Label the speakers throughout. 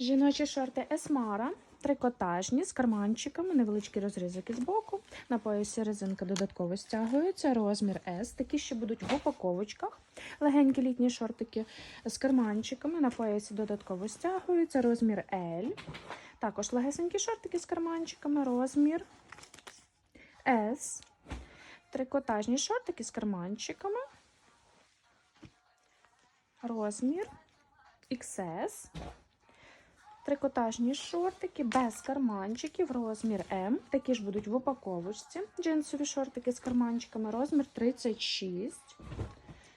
Speaker 1: Жіночі шорти Есмара, трикотажні з карманчиками, невеличкі розрізики з боку. На поясі резинка додатково стягується. Розмір S. Такі ще будуть в упаковочках. Легенькі літні шортики з карманчиками. На поясі додатково стягуються. Розмір L. Також легесенькі шортики з карманчиками. Розмір S. Трикотажні шортики з карманчиками. Розмір XS. Трикотажні шортики без карманчиків, розмір М. Такі ж будуть в упаковочці. Джинсові шортики з карманчиками, розмір 36.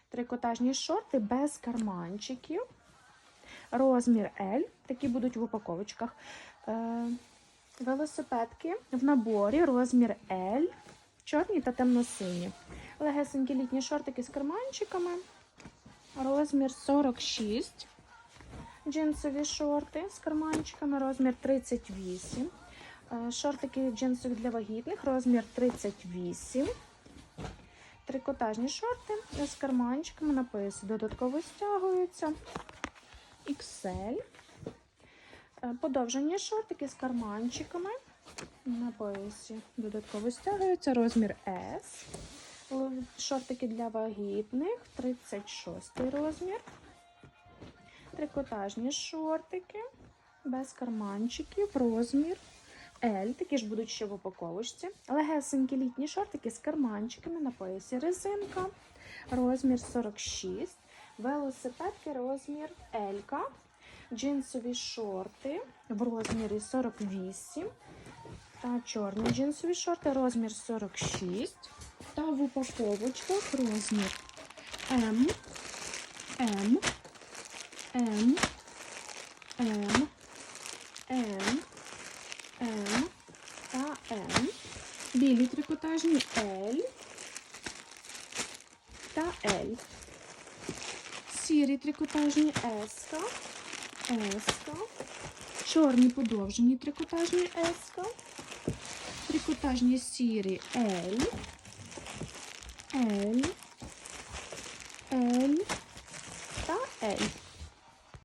Speaker 1: Трикотажні шорти без карманчиків. Розмір L. Такі будуть в упаковочках. Е, велосипедки в наборі, розмір L. Чорні та темно-сині. Легесенькі літні шортики з карманчиками. Розмір 46. Джинсові шорти з карманчиками, розмір 38. Е, Шортики джинсові для вагітних, розмір 38. Трикотажні шорти з карманчиками на поясі додатково стягуються. XL. Е, Подовжені шортики з карманчиками. На поясі додатково стягуються. Розмір S. Шортики для вагітних, 36 розмір. Трикотажні шортики без карманчиків, розмір L. Такі ж будуть ще в упаковочці. Легесенькі літні шортики з карманчиками на поясі резинка. Розмір 46. Велосипедки розмір L. Джинсові шорти в розмірі 48. Та чорні джинсові шорти розмір 46. Та в упаковочках розмір М, М, М, М, М, М та М. Білі трикотажні L та L. Сірі трикотажні S, S. Чорні подовжені трикотажні S. Трикотажні сірі L. L. L та L.